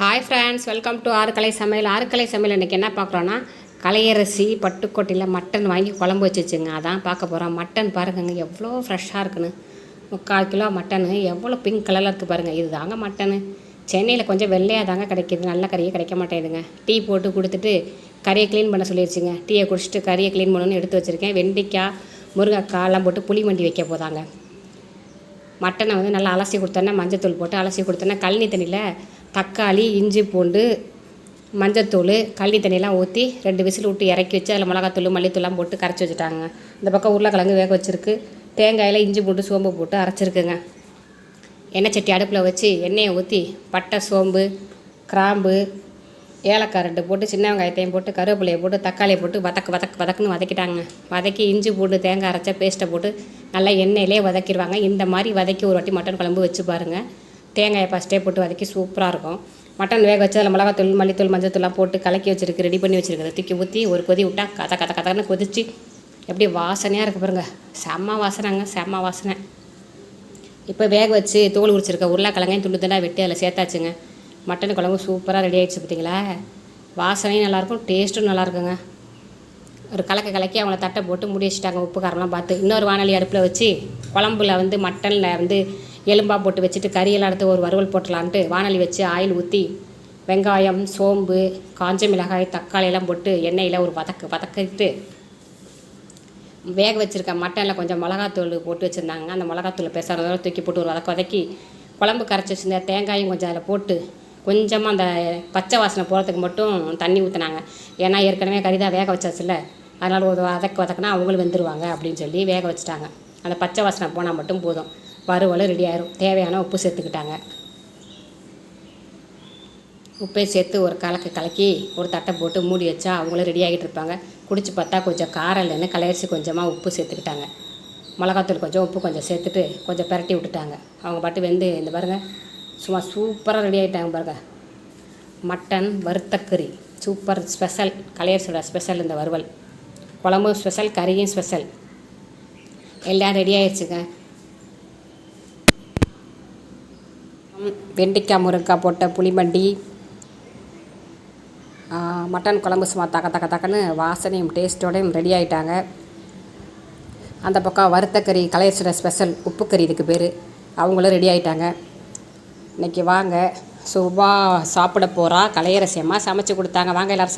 Hi friends welcome to Arukkalai Samayal. Arukkalai Samayal இன்றைக்கி என்ன பார்க்குறோன்னா Kalaiyarasi பட்டுக்கோட்டையில் mutton வாங்கி குழம்பு வச்சுச்சுங்க. அதான் பார்க்க போகிறோம் மட்டன் பாருங்கங்க எவ்வளோ ஃப்ரெஷ்ஷாக இருக்குன்னு. முக்கால் கிலோ மட்டனு எவ்வளோ பிங்க் கலரில் இருக்குது பாருங்கள் இது தாங்க மட்டனு சென்னையில் கொஞ்சம் வெள்ளையாக தாங்க கிடைக்கிது. நல்ல கறியே கிடைக்க மாட்டேங்குதுங்க. டீ போட்டு கொடுத்துட்டு கறியை க்ளீன் பண்ண சொல்லிடுச்சுங்க டீயை குடிச்சிட்டு கறியை க்ளீன் பண்ணணும்னு எடுத்து வச்சுருக்கேன். வெண்டைக்காய் முருங்கைக்காய் எல்லாம் போட்டு புளி மண்டி வைக்க போதாங்க. மட்டனை வந்து நல்லா அலசி கொடுத்தோன்னா மஞ்சத்தூள் போட்டு அலசி கொடுத்தோன்னா கழனி தண்ணியில் தக்காளி இஞ்சி பூண்டு மஞ்சத்தூள் கழனி தண்ணியெலாம் ஊற்றி ரெண்டு விசில் விட்டு இறக்கி வச்சு அதில் மிளகாத்தூள் மல்லித்தூள்லாம் போட்டு கரைச்சி வச்சுட்டாங்க. இந்த பக்கம் உருளைக்கிழங்கு வேக வச்சுருக்கு. தேங்காயில் இஞ்சி பூண்டு சோம்பு போட்டு அரைச்சிருக்குங்க. எண்ணெய் சட்டி அடுப்பில் வச்சு எண்ணெயை ஊற்றி பட்டை சோம்பு கிராம்பு ஏலக்காய் ரெண்டு போட்டு சின்ன வெங்காயத்தையும் போட்டு கருவேப்பிலையை போட்டு தக்காளியை போட்டு வதக்கு வதக்கு வதக்குன்னு வதக்கிட்டாங்க. வதக்கி இஞ்சி பூண்டு தேங்காய் அரைச்சா பேஸ்ட்டை போட்டு நல்லா எண்ணெயிலே வதக்கிடுவாங்க. இந்த மாதிரி வதக்கி ஒரு வாட்டி மட்டன் குழம்பு வச்சு பாருங்கள் தேங்காயை ஃபஸ்ட்டே போட்டு வதக்கி சூப்பராக இருக்கும். மட்டன் வேக வச்சு அதில் மிளகாத்தூள் மல்லித்தூள் மஞ்சத்தூள்லாம் போட்டு கலக்கி வச்சுருக்கு ரெடி பண்ணி வச்சுருக்குது தூக்கி ஊற்றி ஒரு கொதி விட்டா கத கத கதைன்னு கொதிச்சு எப்படி வாசனையாக இருக்குது பாருங்க. செம்ம வாசனைங்க செம்ம வாசனை. இப்போ வேக வச்சு தோல் உரிச்சிருக்க உருளைக்கிழங்கையும் துண்டு துண்டாக வெட்டி அதில் சேர்த்தாச்சுங்க. மட்டன் குழம்பு சூப்பராக ரெடி ஆகிடுச்சு பார்த்தீங்களா வாசனையும் நல்லாயிருக்கும் டேஸ்ட்டும் நல்லாயிருக்குங்க ஒரு கலக்க கலக்கி அவங்கள தட்டை போட்டு முடி வச்சுட்டாங்க உப்பு காரம்லாம் பார்த்து. இன்னொரு வானொலி அடுப்பில் வச்சு குழம்புல வந்து மட்டனில் வந்து எலும்பாக போட்டு வச்சுட்டு கறியெல்லாம் எடுத்து ஒரு வறுவல் போட்டலான்ட்டு வானலி வச்சு ஆயில் ஊற்றி வெங்காயம் சோம்பு காஞ்ச மிளகாய் தக்காளி எல்லாம் போட்டு எண்ணெயில் ஒரு வதக்கு வதக்கிட்டு வேக வச்சுருக்க மட்டனில் கொஞ்சம் மிளகாத்தூள் போட்டு வச்சுருந்தாங்க. அந்த மிளகாத்தூள் பெசறதோட தூக்கி போட்டு ஒரு வதக்க வதக்கி குழம்பு கரைச்சி வச்சுருந்த தேங்காயும் கொஞ்சம் அதில் போட்டு கொஞ்சமாக அந்த பச்சை வாசனை போகிறதுக்கு மட்டும் தண்ணி ஊற்றினாங்க ஏன்னா ஏற்கனவே கறி தான் வேக வச்சாச்சுல அதனால் ஒரு வதக்க வதக்கினா அவங்களும் வெந்துருவாங்க அப்படின்னு சொல்லி வேக வச்சுட்டாங்க. அந்த பச்சை வாசனை போனால் மட்டும் போதும். வறுவல் ரெடி ஆயிரும். தேவையான உப்பு சேர்த்துக்கிட்டாங்க. உப்பை சேர்த்து ஒரு கலக்கு கலக்கி ஒரு தட்டை போட்டு மூடி வச்சா அவங்களும் ரெடி ஆகிட்டு இருப்பாங்க. குடிச்சு பார்த்தா கொஞ்சம் காரம் இல்லைன்னு கலையரிசி கொஞ்சமாக உப்பு சேர்த்துக்கிட்டாங்க. மிளகாத்தூள் கொஞ்சம் உப்பு கொஞ்சம் சேர்த்துட்டு கொஞ்சம் பெரட்டி விட்டுட்டாங்க. அவங்க பாட்டு வெந்து இந்த பாருங்கள் சும்மா சூப்பராக ரெடி ஆகிட்டாங்க பாருங்கள் மட்டன் வறுத்தக்கறி சூப்பர் ஸ்பெஷல் கலையரிசியோட ஸ்பெஷல் இந்த வறுவல். குழம்பும் ஸ்பெஷல் கறியும் ஸ்பெஷல் எல்லாம் ரெடி ஆயிடுச்சுங்க வெண்டைக்காய் முருங்கைக்காய் போட்ட புளிமண்டி மட்டன் குழம்பு சும்மா தக்க தக்க தக்கன்னு வாசனையும் டேஸ்ட்டோடையும் ரெடி ஆகிட்டாங்க அந்த பக்கம் வறுத்தக்கறி கறி ஸ்பெஷல் உப்பு கறி இதுக்கு பேர். அவங்களும் ரெடி ஆகிட்டாங்க இன்னைக்கு வாங்க. சுபா சாப்பிட போகிறா கலையரசியம்மா சமைச்சு கொடுத்தாங்க. வாங்க எல்லாரும் சாப்பிட